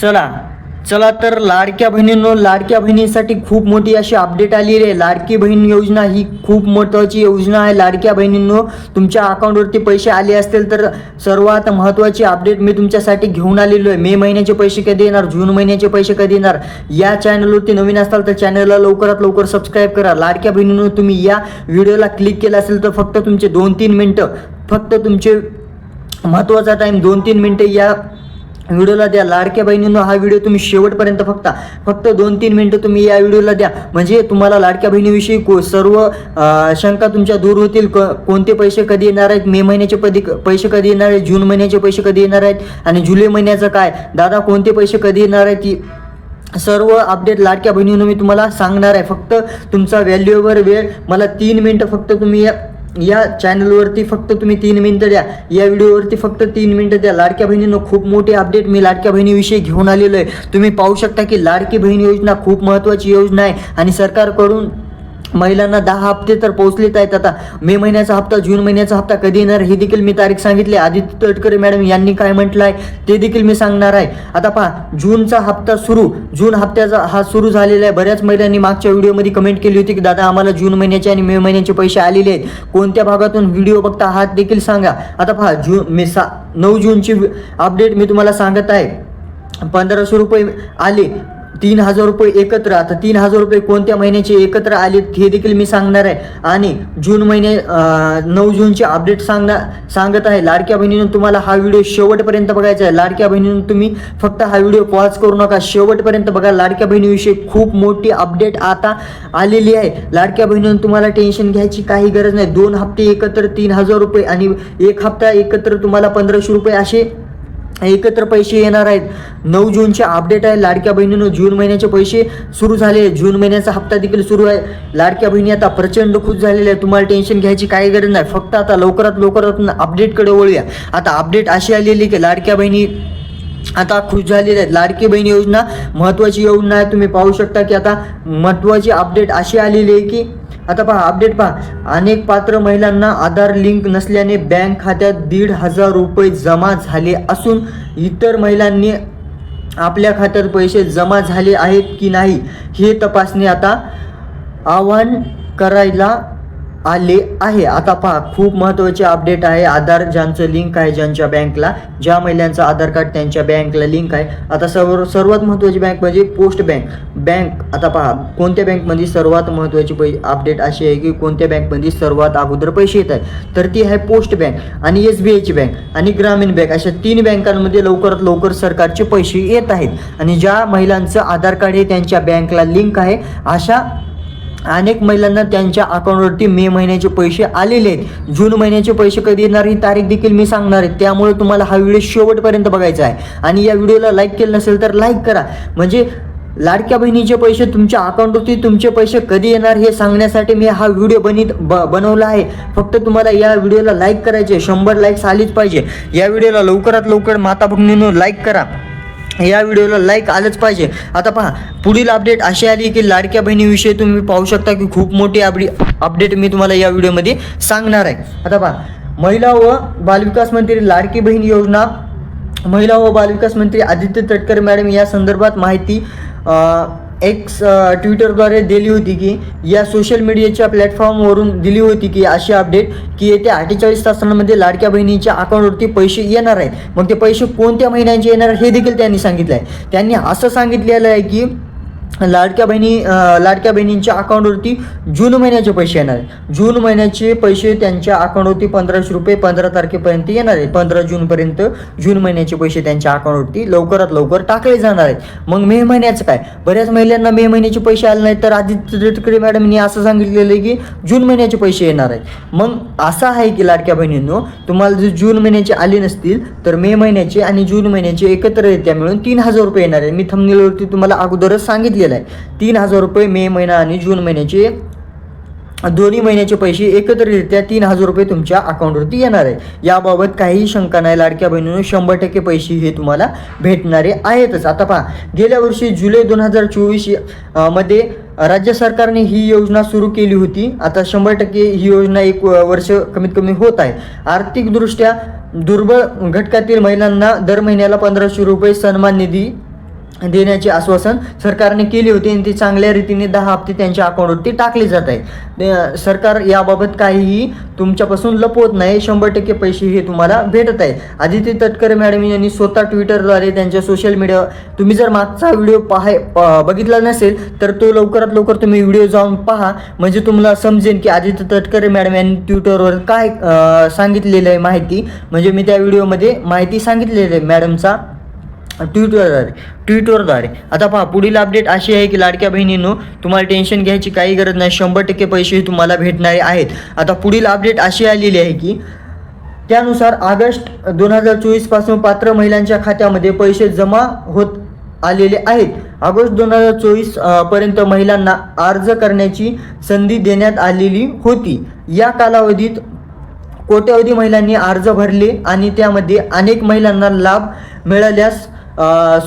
चला चला तर लाडक्या बहिणींनो लाडक्या बहिणींसाठी खूप मोठी अशी अपडेट आलेली आहे लाडकी बहीण योजना ही खूप महत्त्वाची योजना आहे. लाडक्या बहिणींनो तुमच्या अकाउंटवरती पैसे आले असतील तर सर्वात महत्त्वाची अपडेट मी तुमच्यासाठी घेऊन आलेलो आहे. मे महिन्याचे पैसे कधी येणार? जून महिन्याचे पैसे कधी येणार? या चॅनलवरती नवीन असाल तर चॅनलला लवकरात लवकर सबस्क्राईब करा. लाडक्या बहिणींनो तुम्ही या व्हिडिओला क्लिक केलं असेल तर फक्त तुमचे दोन तीन मिनटं फक्त तुमचे महत्त्वाचा टाईम दोन तीन मिनटं या व्हिडिओला द्या. लाडक्या बहिणींनो हा व्हिडिओ तुम्ही शेवटपर्यंत फक्त फक्त दोन तीन मिनटं तुम्ही या व्हिडिओला द्या. म्हणजे तुम्हाला लाडक्या बहिणीविषयी को सर्व शंका तुमच्या दूर होतील. क कोणते पैसे कधी येणार आहेत? मे महिन्याचे कधी पैसे कधी येणार आहेत? जून महिन्याचे पैसे कधी येणार आहेत? आणि जुलै महिन्याचं काय? दादा कोणते पैसे कधी येणार आहेत? ती सर्व अपडेट लाडक्या बहिणीनं मी तुम्हाला सांगणार आहे. फक्त तुमचा व्हॅल्यूवर वेळ मला तीन मिनटं फक्त तुम्ही या या चॅनलवरती फक्त तुम्ही तीन मिनटं द्या. या व्हिडिओवरती फक्त तीन मिनटं द्या. लाडक्या बहिणीनं खूप मोठी अपडेट मी लाडक्या बहिणीविषयी घेऊन आलेलो आहे तुम्ही पाहू शकता की लाडकी बहीण योजना खूप महत्त्वाची योजना आहे आणि सरकारकडून महिलांना दहा हप्ते तर पोहोचलेत आहेत आता. मे महिन्याचा हप्ता जून महिन्याचा हप्ता कधी येणार हे देखील मी तारीख सांगितली. आदित्य तटकरे मॅडम यांनी काय म्हटलं आहे ते देखील मी सांगणार आहे. आता पहा जूनचा हप्ता सुरू. जून हप्त्याचा हा सुरू झालेला आहे. बऱ्याच महिलांनी मागच्या व्हिडिओमध्ये कमेंट केली होती की दादा आम्हाला जून महिन्याचे आणि मे महिन्याचे पैसे आलेले आहेत. कोणत्या भागातून व्हिडिओ बघता हा देखील सांगा. आता पहा जून मे सा नऊ जूनची अपडेट मी तुम्हाला सांगत आहे. पंधराशे रुपये आले. तीन हजार रुपये एकत्र आता तीन हजार रुपये कोणत्या महिन्याचे एकत्र आले हे देखील मी सांगणार आहे. आणि जून महिने नऊ जूनचे अपडेट सांगणार सांगत आहे. लाडक्या बहिणीनं तुम्हाला हा व्हिडिओ शेवटपर्यंत बघायचा आहे. लाडक्या बहिणीनं तुम्ही फक्त हा व्हिडिओ पॉज करू नका. शेवटपर्यंत बघा लाडक्या बहिणीविषयी खूप मोठी अपडेट आता आलेली आहे. लाडक्या बहिणीनं तुम्हाला टेन्शन घ्यायची काही गरज नाही. दोन हप्ते एकत्र तीन हजार रुपये आणि एक हप्ता एकत्र तुम्हाला पंधराशे रुपये असे एकत्र पैसे येणार आहेत. नऊ जूनचे अपडेट आहे. लाडक्या बहिणीनं जून महिन्याचे पैसे सुरू झाले. जून महिन्याचा हप्ता देखील सुरू आहे. लाडक्या बहिणी आता प्रचंड खुश झालेल्या आहे तुम्हाला टेन्शन घ्यायची काही गरज नाही. फक्त आता लवकरात लवकरात अपडेटकडे वळूया. आता अपडेट अशी आलेली की लाडक्या बहिणी आता खुश झालेले आहेत. लाडकी बहीण योजना महत्त्वाची योजना आहे. तुम्ही पाहू शकता की आता महत्त्वाची अपडेट अशी आलेली आहे की आता पहा अपडेट पहा. अनेक पात्र महिलांना आधार लिंक नसल्याने बँक खात्यात दीड हजार रुपये जमा झाले असून इतर महिलांनी आपल्या खात्यात पैसे जमा झाले आहेत की नाही हे तपासणे आता आव्हान करायला आले आहे. आता पहा खूप महत्त्वाचे अपडेट आहे. आधार ज्यांचं लिंक आहे ज्यांच्या बँकला ज्या महिलांचं आधार कार्ड त्यांच्या बँकला लिंक आहे. आता सर्व सर्वात महत्त्वाची बँक म्हणजे पोस्ट बँक बँक आता पहा कोणत्या बँकमध्ये सर्वात महत्त्वाची पै अपडेट अशी आहे की कोणत्या बँकमध्ये सर्वात अगोदर पैसे येत आहेत? तर ती आहे पोस्ट बँक आणि एस बी आयची बँक आणि ग्रामीण बँक अशा तीन बँकांमध्ये लवकरात लवकर सरकारचे पैसे येत आहेत. आणि ज्या महिलांचं आधार कार्ड हे त्यांच्या बँकला लिंक आहे अशा अनेक महिलांना त्यांच्या अकाउंटवरती मे महिन्याचे पैसे आलेले आहेत. जून महिन्याचे पैसे कधी येणार ही तारीख देखील मी सांगणार आहे. त्यामुळे तुम्हाला हा व्हिडिओ शेवटपर्यंत बघायचा आहे. आणि या व्हिडिओला लाईक केलं नसेल तर लाईक करा. म्हणजे लाडक्या बहिणीचे पैसे तुमच्या अकाउंटवरती तुमचे पैसे कधी येणार हे सांगण्यासाठी मी हा व्हिडिओ बनित ब बनवला आहे. फक्त तुम्हाला या व्हिडिओला लाईक करायचे शंभर लाईक्स आलीच पाहिजे. या व्हिडिओला लवकरात लवकर माता भगिनीनं लाईक करा. या व्हिडिओला लाईक आलंच पाहिजे. आता पहा पुढील अपडेट अशी आली की लाडक्या बहिणीविषयी तुम्ही पाहू शकता की खूप मोठी अपडी अपडेट मी तुम्हाला या व्हिडिओमध्ये सांगणार आहे. आता पहा महिला व बालविकास मंत्री लाडकी बहीण योजना महिला व बालविकास मंत्री आदित्य तटकरे मॅडम या संदर्भात माहिती एक्स ट्विटरद्वारे दिली होती की या सोशल मीडियाच्या प्लॅटफॉर्मवरून दिली होती की अशी अपडेट की येत्या अठ्ठेचाळीस तासांमध्ये लाडक्या बहिणीच्या अकाउंटवरती पैसे येणार आहेत. मग ते पैसे कोणत्या महिन्यांचे येणार हे देखील त्यांनी सांगितलं आहे त्यांनी असं सांगितलेलं आहे की लाडक्या बहिणी लाडक्या बहिणींच्या अकाउंटवरती जून महिन्याचे पैसे येणार आहे जून महिन्याचे पैसे त्यांच्या अकाउंटवरती पंधराशे रुपये पंधरा तारखेपर्यंत येणार आहेत. पंधरा जूनपर्यंत जून महिन्याचे पैसे त्यांच्या अकाउंटवरती लवकरात लवकर टाकले जाणार आहेत. मग मे महिन्याचं काय? बऱ्याच महिलांना मे महिन्याचे पैसे आले नाहीत तर आदित्य तटकरे मॅडमनी असं सांगितलेलं आहे की जून महिन्याचे पैसे येणार आहेत. मग असं आहे की लाडक्या बहिणींनो तुम्हाला जर जून महिन्याचे आले नसतील तर मे महिन्याचे आणि जून महिन्याचे एकत्र येत्या मिळून तीन हजार रुपये येणार आहे मी थमनेलवरती तुम्हाला अगोदरच सांगितले दिलेला आहे तीन हजार रुपये मे महिना आणि जून महिन्याचे दोन्ही महिन्याचे पैसे एकत्रितरित्या तीन हजार रुपये तुमच्या अकाउंटवरती येणार आहे. याबाबत काहीही शंका नाही लाडक्या बहिणीनं शंभर टक्के पैसे हे तुम्हाला भेटणारे आहेतच. आता पहा गेल्या वर्षी जुलै दोन हजार चोवीसमध्ये राज्य सरकारने ही योजना सुरू केली होती. आता शंभर टक्के ही योजना एक वर्ष कमीत कमी होत आहे. आर्थिकदृष्ट्या दुर्बळ घटकातील महिलांना दर महिन्याला पंधराशे रुपये सन्मान निधी देण्याचे आश्वासन सरकारने केले होते आणि ते चांगल्या रीतीने दहा हप्ते त्यांच्या अकाउंटवरती टाकले जात आहे सरकार याबाबत काहीही तुमच्यापासून लपवत नाही. शंभर टक्के पैसे हे तुम्हाला भेटत आहे आदित्य तटकरे मॅडम यांनी स्वतः ट्विटरद्वारे त्यांच्या सोशल मीडिया तुम्ही जर मागचा व्हिडिओ पाहाय प- बघितला नसेल तर तो लवकरात लवकर तुम्ही व्हिडिओ जाऊन पहा. म्हणजे तुम्हाला समजेल की आदित्य तटकरे मॅडम यांनी ट्विटरवर काय सांगितलेलं आहे माहिती. म्हणजे मी त्या व्हिडिओमध्ये माहिती सांगितलेली आहे मॅडमचा. ट्विटरद्वारे ट्विटरद्वारे. आता पहा पुढील अपडेट अशी आहे की लाडक्या बहिणींनो तुम्हाला टेन्शन घ्यायची काही गरज नाही. शंभर टक्के पैसे तुम्हाला भेटणारे आहेत. आता पुढील अपडेट अशी आलेली आहे की त्यानुसार ऑगस्ट दोन हजार चोवीसपासून पात्र महिलांच्या खात्यामध्ये पैसे जमा होत आलेले आहेत. ऑगस्ट दोन हजार चोवीसपर्यंत महिलांना अर्ज करण्याची संधी देण्यात आलेली होती. या कालावधीत कोट्यवधी महिलांनी अर्ज भरले आणि त्यामध्ये अनेक महिलांना लाभ मिळाल्यास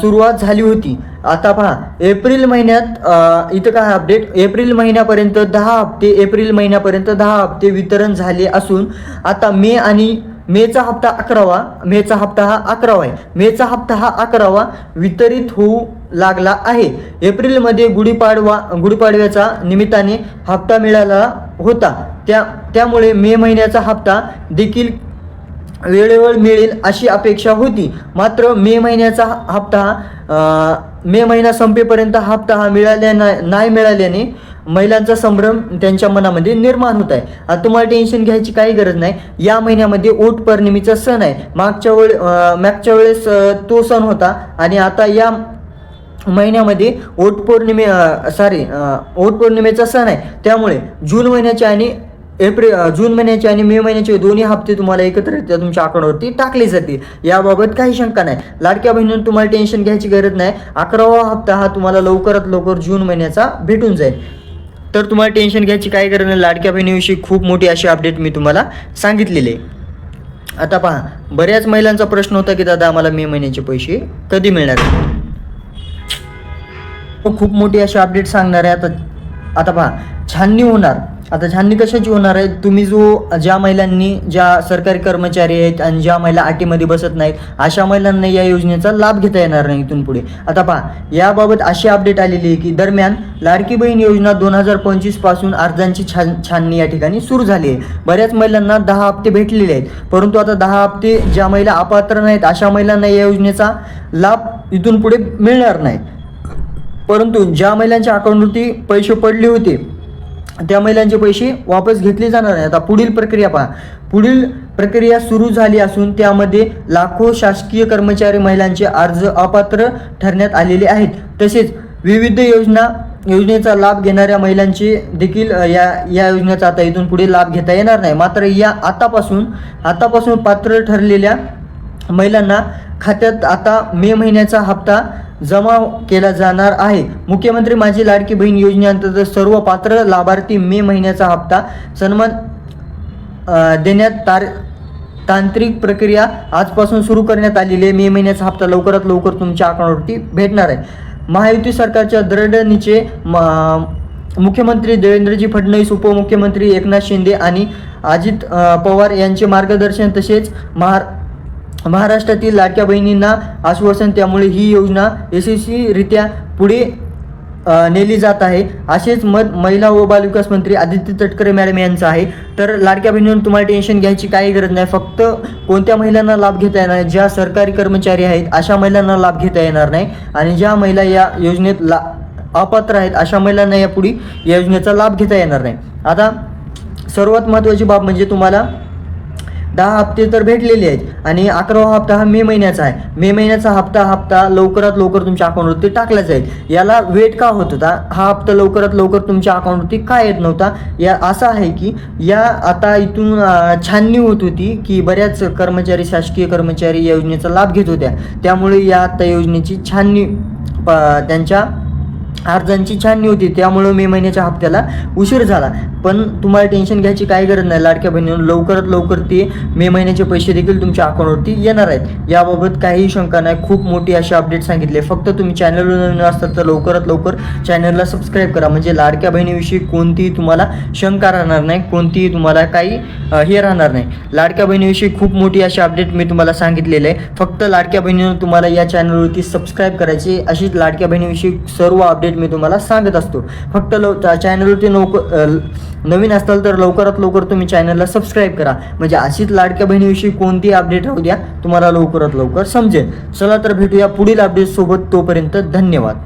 सुरुवात झाली होती. आता पहा एप्रिल महिन्यात इथं काय अपडेट एप्रिल महिन्यापर्यंत दहा हप्ते एप्रिल महिन्यापर्यंत दहा हप्ते वितरण झाले असून आता मे आणि मेचा हप्ता अकरावा मेचा हप्ता हा अकरावा आहे. मेचा हप्ता हा अकरावा वितरित होऊ लागला आहे. एप्रिलमध्ये गुढीपाडवा गुढीपाडव्याचा निमित्ताने हप्ता मिळाला होता. त्या त्यामुळे मे महिन्याचा हप्ता देखील वेळेवर मिळेल अशी अपेक्षा होती. मात्र मे महिन्याचा हप्ता हा, मे महिना संपेपर्यंत हप्ता हा मिळाल्या नाही मिळाल्याने महिलांचा संभ्रम त्यांच्या मनामध्ये निर्माण होत आहे. आता तुम्हाला टेन्शन घ्यायची काही गरज नाही. या महिन्यामध्ये ओट पौर्णिमेचा सण आहे. मागच्या वेळ मागच्या वेळेस तो सण होता आणि आता या महिन्यामध्ये ओट पौर्णिमे सॉरी ओट पौर्णिमेचा सण आहे. त्यामुळे जून महिन्याचे आणि एप्रिल जून महिन्याचे आणि मे महिन्याचे दोन्ही हप्ते तुम्हाला एकत्रित्या तुमच्या अकाउंटवरती टाकले जातील. याबाबत काही शंका नाही. लाडक्या बहिणींना तुम्हाला टेन्शन घ्यायची गरज नाही. अकरावा हप्ता हा तुम्हाला लवकरात लवकर जून महिन्याचा भेटून जाईल. तर तुम्हाला टेन्शन घ्यायची काही गरज नाही. लाडक्या बहिणीविषयी खूप मोठी अशी अपडेट मी तुम्हाला सांगितलेली आहे. आता पहा बऱ्याच महिलांचा प्रश्न होता की दादा आम्हाला मे महिन्याचे पैसे कधी मिळणार? खूप मोठी अशी अपडेट सांगणार आहे. आता आता पहा छाननी होणार. आता छाननी कशाची होणार आहे? तुम्ही जो ज्या महिलांनी ज्या सरकारी कर्मचारी आहेत आणि ज्या महिला आटीमध्ये बसत नाहीत अशा महिलांना या योजनेचा लाभ घेता येणार नाही इथून पुढे. आता पहा याबाबत अशी अपडेट आलेली आहे की दरम्यान लाडकी बहीण योजना दोन हजार पंचवीसपासून अर्जांची छान छाननी या ठिकाणी सुरू झाली आहे. बऱ्याच महिलांना दहा हप्ते भेटलेले आहेत. परंतु आता दहा हप्ते ज्या महिला अपात्र नाहीत अशा महिलांना या योजनेचा लाभ इथून पुढे मिळणार नाही. परंतु ज्या महिलांच्या अकाउंटवरती पैसे पडले होते त्या महिलांचे पैसे वापस घेतले जाणार नाही आता पुढील प्रक्रिया पहा. पुढील प्रक्रिया सुरू झाली असून त्यामध्ये लाखो शासकीय कर्मचारी महिलांचे अर्ज अपात्र ठरण्यात आलेले आहेत. तसेच विविध योजना योजनेचा लाभ घेणाऱ्या महिलांचे देखील या या योजनेचा आता इथून पुढे लाभ घेता येणार नाही. मात्र या आतापासून आतापासून पात्र ठरलेल्या महिलांना खात्यात आता मे महिन्याचा हप्ता जमा केला जाणार आहे. मुख्यमंत्री माझी लाडकी बहीण योजनेअंतर्गत सर्व पात्र लाभार्थी मे महिन्याचा हप्ता सन्मान देण्यात तार तांत्रिक प्रक्रिया आजपासून सुरू करण्यात आलेली आहे. मे महिन्याचा हप्ता लवकरात लवकर तुमच्या अकाउंटवरती भेटणार आहे. महायुती सरकारच्या दरडणीचे म- मुख्यमंत्री देवेंद्रजी फडणवीस उपमुख्यमंत्री एकनाथ शिंदे आणि अजित पवार यांचे मार्गदर्शन तसेच महार महाराष्ट्रातील लाडक्या बहिणींना आश्वासन त्यामुळे ही योजना यशस्वीरित्या पुढे नेली जात आहे. असेच मत महिला व बालविकास मंत्री आदित्य तटकरे मॅडम यांचं आहे. तर लाडक्या बहिणीवर तुम्हाला टेन्शन घ्यायची काही गरज नाही. फक्त कोणत्या महिलांना लाभ घेता येणार नाही? ज्या सरकारी कर्मचारी आहेत अशा महिलांना लाभ घेता येणार नाही. आणि ज्या महिला या योजनेत ला अपात्र आहेत अशा महिलांना यापुढे या योजनेचा लाभ घेता येणार नाही. आता सर्वात महत्त्वाची बाब म्हणजे तुम्हाला दहा हप्ते तर भेटलेले आहेत. आणि अकरावा हप्ता हा मे महिन्याचा आहे. मे महिन्याचा हप्ता हप्ता लवकरात लवकर तुमच्या अकाउंटवरती टाकला जाईल याला वेट का होत होता? हा हप्ता लवकरात लवकर तुमच्या अकाउंटवरती का येत नव्हता? या असं आहे की या आता इथून छाननी होत होती की बऱ्याच कर्मचारी शासकीय कर्मचारी या योजनेचा लाभ घेत होत्या. त्यामुळे या आता योजनेची छाननी प- त्यांच्या अर्जांची छाननी होती त्यामुळं मे महिन्याच्या हप्त्याला उशीर झाला. पण तुम्हाला टेन्शन घ्यायची काही गरज नाही. लाडक्या बहिणीनं लवकरात लवकर ते मे महिन्याचे पैसे देखील तुमच्या अकाउंटवरती येणार आहेत. याबाबत काहीही शंका नाही. खूप मोठी अशी अपडेट सांगितले फक्त तुम्ही चॅनलवर नवीन असतात तर लवकरात लवकर चॅनलला सबस्क्राईब करा. म्हणजे लाडक्या बहिणीविषयी कोणतीही तुम्हाला शंका राहणार नाही. कोणतीही तुम्हाला काही हे राहणार नाही. लाडक्या बहिणीविषयी खूप मोठी अशी अपडेट मी तुम्हाला सांगितलेलं आहे. फक्त लाडक्या बहिणीनं तुम्हाला या चॅनलवरती सबस्क्राईब करायची अशीच लाडक्या बहिणीविषयी सर्व अपडेट मी तुम्हाला सांगत असतो. फक्त लव चॅनलवरती लवकर नवीन असाल तर लवकरात लवकर तुम्ही चॅनलला सबस्क्राईब करा. म्हणजे अशीच लाडक्या बहिणीविषयी कोणती अपडेट राहू द्या तुम्हाला लवकरात लवकर समजेल. चला तर भेटूया पुढील अपडेट सोबत तोपर्यंत धन्यवाद.